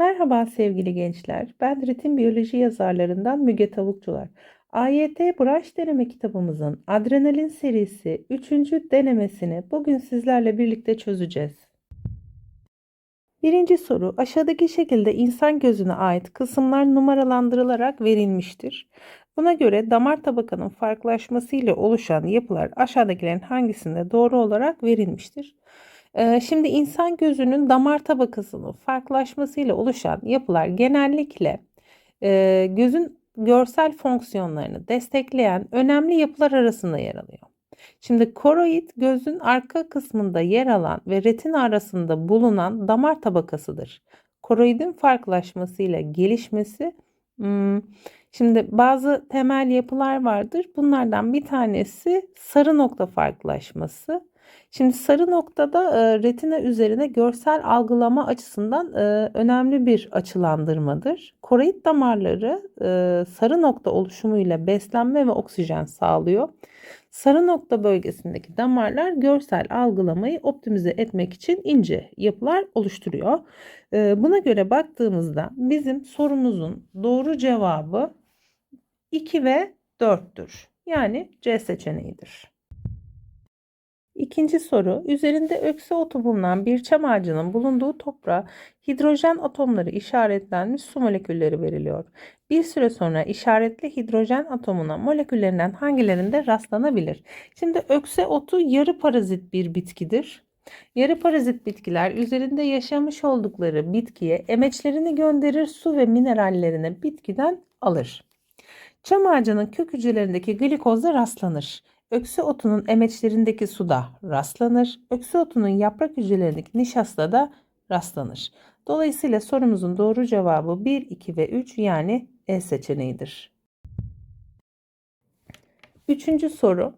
Merhaba sevgili gençler. Ben ritim biyoloji yazarlarından Müge Tavukçular. AYT branş deneme kitabımızın adrenalin serisi 3. denemesini bugün sizlerle birlikte çözeceğiz. Birinci soru aşağıdaki şekilde insan gözüne ait kısımlar numaralandırılarak verilmiştir. Buna göre damar tabakanın farklılaşmasıyla oluşan yapılar aşağıdakilerin hangisinde doğru olarak verilmiştir? Şimdi insan gözünün damar tabakasının farklılaşmasıyla oluşan yapılar genellikle gözün görsel fonksiyonlarını destekleyen önemli yapılar arasında yer alıyor. Şimdi koroid gözün arka kısmında yer alan ve retina arasında bulunan damar tabakasıdır. Koroidin farklılaşmasıyla gelişmesi hmm, Şimdi bazı temel yapılar vardır. Bunlardan bir tanesi sarı nokta farklılaşması. Şimdi sarı noktada e, retina üzerine görsel algılama açısından e, önemli bir açılandırmadır. Koroid damarları e, sarı nokta oluşumuyla beslenme ve oksijen sağlıyor. Sarı nokta bölgesindeki damarlar görsel algılamayı optimize etmek için ince yapılar oluşturuyor. E, buna göre baktığımızda bizim sorumuzun doğru cevabı 2 ve 4'tür. Yani C seçeneğidir. İkinci soru, üzerinde öksü otu bulunan bir çam ağacının bulunduğu toprağa hidrojen atomları işaretlenmiş su molekülleri veriliyor. Bir süre sonra işaretli hidrojen atomuna moleküllerinden hangilerinde rastlanabilir? Şimdi ökse otu yarı parazit bir bitkidir. Yarı parazit bitkiler üzerinde yaşamış oldukları bitkiye emeçlerini gönderir, su ve minerallerini bitkiden alır. Çam ağacının kök hücrelerindeki glikozda rastlanır. Öksü otunun emeçlerindeki suda rastlanır. Öksü otunun yaprak hücrelerindeki nişasta da rastlanır. Dolayısıyla sorumuzun doğru cevabı 1, 2 ve 3 yani E seçeneğidir. Üçüncü soru.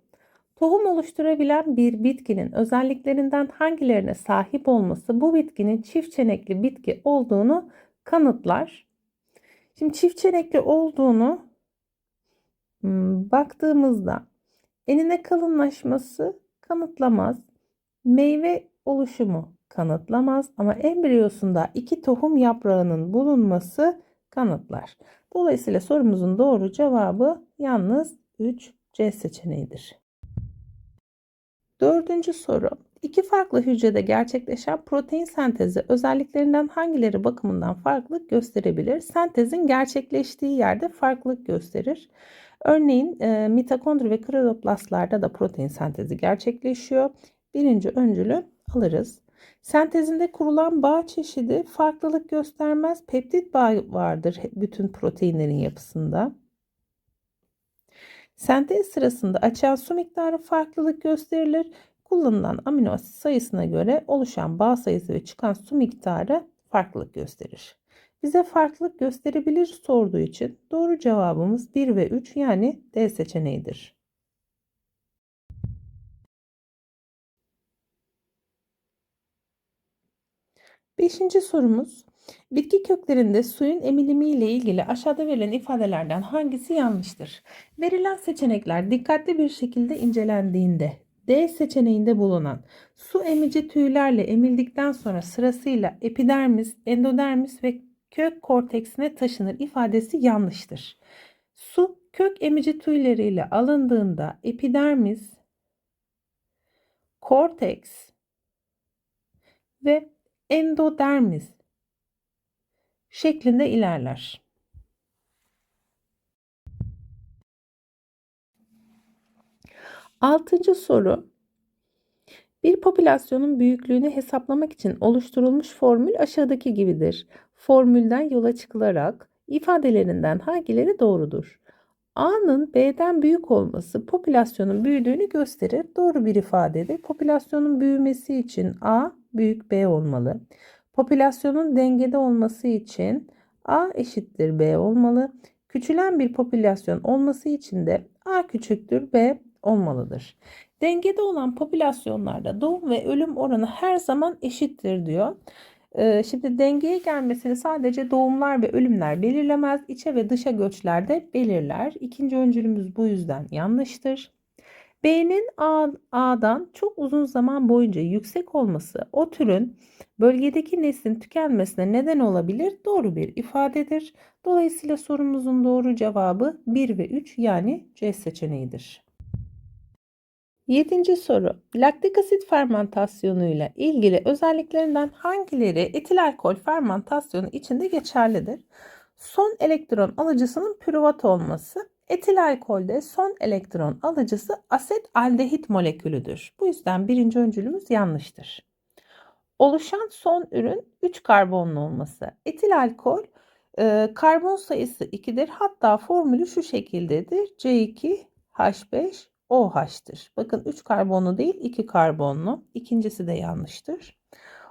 Tohum oluşturabilen bir bitkinin özelliklerinden hangilerine sahip olması bu bitkinin çift çenekli bitki olduğunu kanıtlar. Şimdi çift çenekli olduğunu hmm, baktığımızda enine kalınlaşması kanıtlamaz. Meyve oluşumu kanıtlamaz ama embriyosunda iki tohum yaprağının bulunması kanıtlar. Dolayısıyla sorumuzun doğru cevabı yalnız 3 C seçeneğidir. Dördüncü soru. İki farklı hücrede gerçekleşen protein sentezi özelliklerinden hangileri bakımından farklılık gösterebilir? Sentezin gerçekleştiği yerde farklılık gösterir. Örneğin e, mitokondri ve kloroplastlarda da protein sentezi gerçekleşiyor. Birinci öncülü alırız. Sentezinde kurulan bağ çeşidi farklılık göstermez. Peptit bağı vardır bütün proteinlerin yapısında. Sentez sırasında açığa su miktarı farklılık gösterilir. Kullanılan amino asit sayısına göre oluşan bağ sayısı ve çıkan su miktarı farklılık gösterir. Bize farklılık gösterebilir sorduğu için doğru cevabımız 1 ve 3 yani D seçeneğidir. Beşinci sorumuz. Bitki köklerinde suyun emilimi ile ilgili aşağıda verilen ifadelerden hangisi yanlıştır? Verilen seçenekler dikkatli bir şekilde incelendiğinde D seçeneğinde bulunan su emici tüylerle emildikten sonra sırasıyla epidermis, endodermis ve kök korteksine taşınır ifadesi yanlıştır. Su kök emici tüyleriyle alındığında epidermis, korteks ve endodermis şeklinde ilerler. Altıncı soru. Bir popülasyonun büyüklüğünü hesaplamak için oluşturulmuş formül aşağıdaki gibidir. Formülden yola çıkılarak ifadelerinden hangileri doğrudur? A'nın B'den büyük olması popülasyonun büyüdüğünü gösterir. Doğru bir ifadedir. Popülasyonun büyümesi için A büyük B olmalı. Popülasyonun dengede olması için A eşittir B olmalı. Küçülen bir popülasyon olması için de A küçüktür B olmalıdır. Dengede olan popülasyonlarda doğum ve ölüm oranı her zaman eşittir diyor. Ee, şimdi dengeye gelmesini sadece doğumlar ve ölümler belirlemez. İçe ve dışa göçler de belirler. İkinci öncülümüz bu yüzden yanlıştır. B'nin A, A'dan çok uzun zaman boyunca yüksek olması o türün bölgedeki neslin tükenmesine neden olabilir. Doğru bir ifadedir. Dolayısıyla sorumuzun doğru cevabı 1 ve 3 yani C seçeneğidir. Yedinci soru. Laktik asit fermentasyonuyla ilgili özelliklerinden hangileri etil alkol fermentasyonu içinde geçerlidir? Son elektron alıcısının pürüvat olması. Etil alkolde son elektron alıcısı aset aldehit molekülüdür. Bu yüzden birinci öncülümüz yanlıştır. Oluşan son ürün 3 karbonlu olması. Etil alkol e, karbon sayısı 2'dir. Hatta formülü şu şekildedir. C2H5 OH'tır. Bakın 3 karbonlu değil 2 karbonlu. İkincisi de yanlıştır.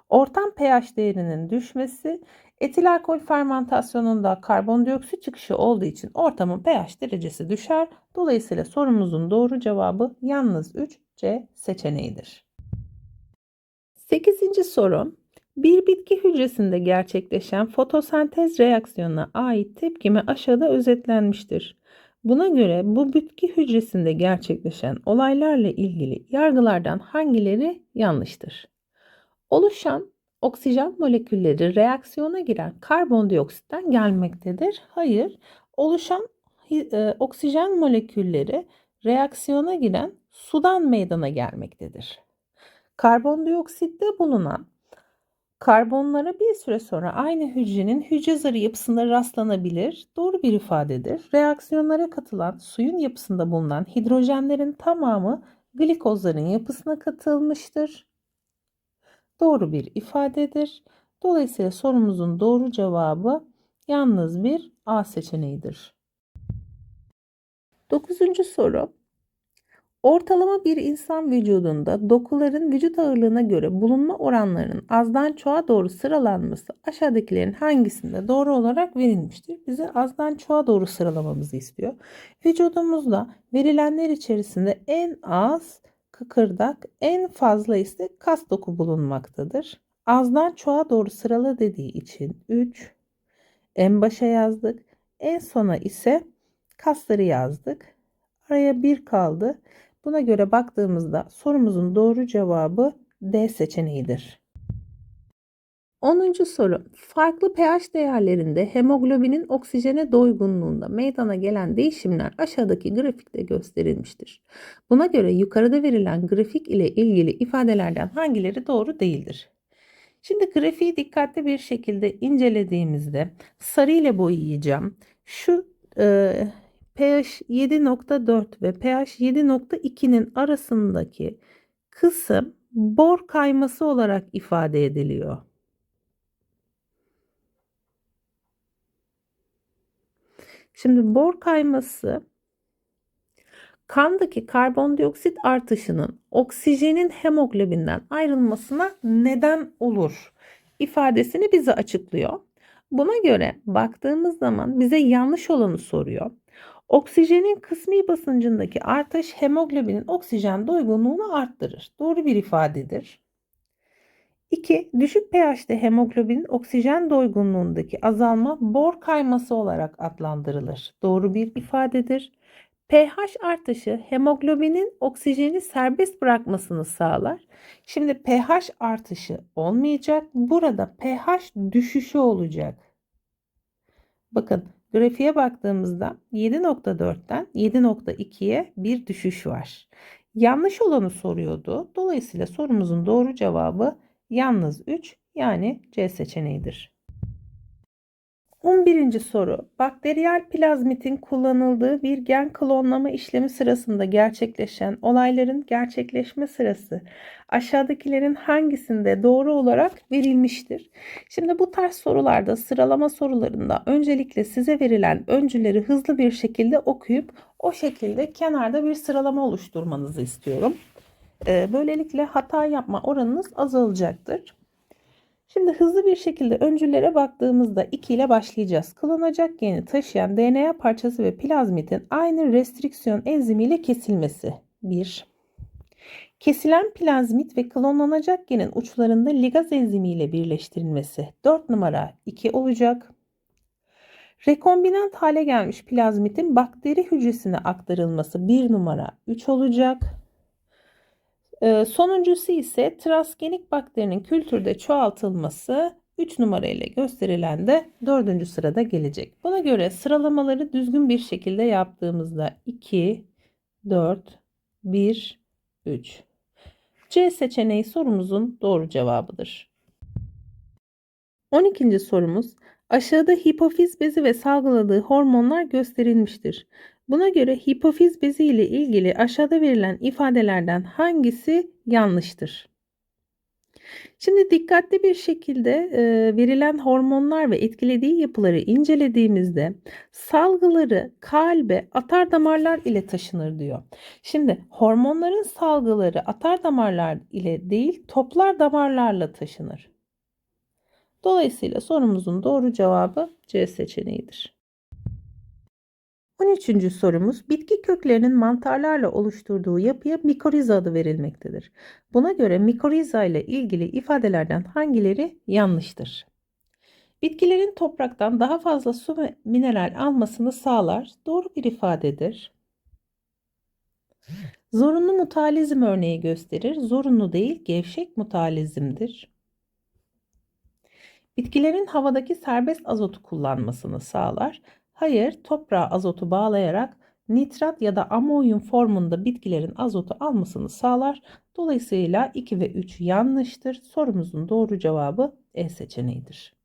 Ortam pH değerinin düşmesi etil alkol fermentasyonunda karbondioksit çıkışı olduğu için ortamın pH derecesi düşer. Dolayısıyla sorumuzun doğru cevabı yalnız 3 C seçeneğidir. 8. soru. Bir bitki hücresinde gerçekleşen fotosentez reaksiyonuna ait tepkime aşağıda özetlenmiştir. Buna göre bu bitki hücresinde gerçekleşen olaylarla ilgili yargılardan hangileri yanlıştır? Oluşan oksijen molekülleri reaksiyona giren karbondioksitten gelmektedir. Hayır, oluşan e, oksijen molekülleri reaksiyona giren sudan meydana gelmektedir. Karbondioksitte bulunan Karbonlara bir süre sonra aynı hücrenin hücre zarı yapısında rastlanabilir. Doğru bir ifadedir. Reaksiyonlara katılan suyun yapısında bulunan hidrojenlerin tamamı glikozların yapısına katılmıştır. Doğru bir ifadedir. Dolayısıyla sorumuzun doğru cevabı yalnız bir A seçeneğidir. Dokuzuncu soru. Ortalama bir insan vücudunda dokuların vücut ağırlığına göre bulunma oranlarının azdan çoğa doğru sıralanması aşağıdakilerin hangisinde doğru olarak verilmiştir? Bize azdan çoğa doğru sıralamamızı istiyor. Vücudumuzda verilenler içerisinde en az kıkırdak, en fazla ise kas doku bulunmaktadır. Azdan çoğa doğru sırala dediği için 3 en başa yazdık. En sona ise kasları yazdık. Araya 1 kaldı. Buna göre baktığımızda sorumuzun doğru cevabı D seçeneğidir. 10. soru. Farklı pH değerlerinde hemoglobinin oksijene doygunluğunda meydana gelen değişimler aşağıdaki grafikte gösterilmiştir. Buna göre yukarıda verilen grafik ile ilgili ifadelerden hangileri doğru değildir? Şimdi grafiği dikkatli bir şekilde incelediğimizde sarı ile boyayacağım. Şu e, pH 7.4 ve pH 7.2'nin arasındaki kısım bor kayması olarak ifade ediliyor. Şimdi bor kayması kandaki karbondioksit artışının oksijenin hemoglobinden ayrılmasına neden olur ifadesini bize açıklıyor. Buna göre baktığımız zaman bize yanlış olanı soruyor. Oksijenin kısmi basıncındaki artış hemoglobinin oksijen doygunluğunu arttırır. Doğru bir ifadedir. 2. Düşük pH'te hemoglobinin oksijen doygunluğundaki azalma bor kayması olarak adlandırılır. Doğru bir ifadedir. pH artışı hemoglobinin oksijeni serbest bırakmasını sağlar. Şimdi pH artışı olmayacak. Burada pH düşüşü olacak. Bakın Grafiğe baktığımızda 7.4'ten 7.2'ye bir düşüş var. Yanlış olanı soruyordu. Dolayısıyla sorumuzun doğru cevabı yalnız 3 yani C seçeneğidir. 11. soru. Bakteriyel plazmitin kullanıldığı bir gen klonlama işlemi sırasında gerçekleşen olayların gerçekleşme sırası aşağıdakilerin hangisinde doğru olarak verilmiştir? Şimdi bu tarz sorularda sıralama sorularında öncelikle size verilen öncüleri hızlı bir şekilde okuyup o şekilde kenarda bir sıralama oluşturmanızı istiyorum. Ee, böylelikle hata yapma oranınız azalacaktır. Şimdi hızlı bir şekilde öncüllere baktığımızda 2 ile başlayacağız. Klonacak geni taşıyan DNA parçası ve plazmitin aynı restriksiyon enzimiyle kesilmesi. 1. Kesilen plazmit ve klonlanacak genin uçlarında ligaz enzimiyle birleştirilmesi 4 numara 2 olacak. Rekombinant hale gelmiş plazmitin bakteri hücresine aktarılması 1 numara 3 olacak. Ee, sonuncusu ise transgenik bakterinin kültürde çoğaltılması 3 numarayla gösterilen de 4. sırada gelecek. Buna göre sıralamaları düzgün bir şekilde yaptığımızda 2, 4, 1, 3. C seçeneği sorumuzun doğru cevabıdır. 12. sorumuz aşağıda hipofiz bezi ve salgıladığı hormonlar gösterilmiştir. Buna göre hipofiz bezi ile ilgili aşağıda verilen ifadelerden hangisi yanlıştır? Şimdi dikkatli bir şekilde e, verilen hormonlar ve etkilediği yapıları incelediğimizde salgıları kalbe atar damarlar ile taşınır diyor. Şimdi hormonların salgıları atar damarlar ile değil toplar damarlarla taşınır. Dolayısıyla sorumuzun doğru cevabı C seçeneğidir. 13. sorumuz bitki köklerinin mantarlarla oluşturduğu yapıya mikoriza adı verilmektedir. Buna göre mikoriza ile ilgili ifadelerden hangileri yanlıştır? Bitkilerin topraktan daha fazla su ve mineral almasını sağlar. Doğru bir ifadedir. Zorunlu mutalizm örneği gösterir. Zorunlu değil, gevşek mutalizmdir. Bitkilerin havadaki serbest azotu kullanmasını sağlar. Hayır, toprağa azotu bağlayarak nitrat ya da amonyum formunda bitkilerin azotu almasını sağlar. Dolayısıyla 2 ve 3 yanlıştır. Sorumuzun doğru cevabı E seçeneğidir.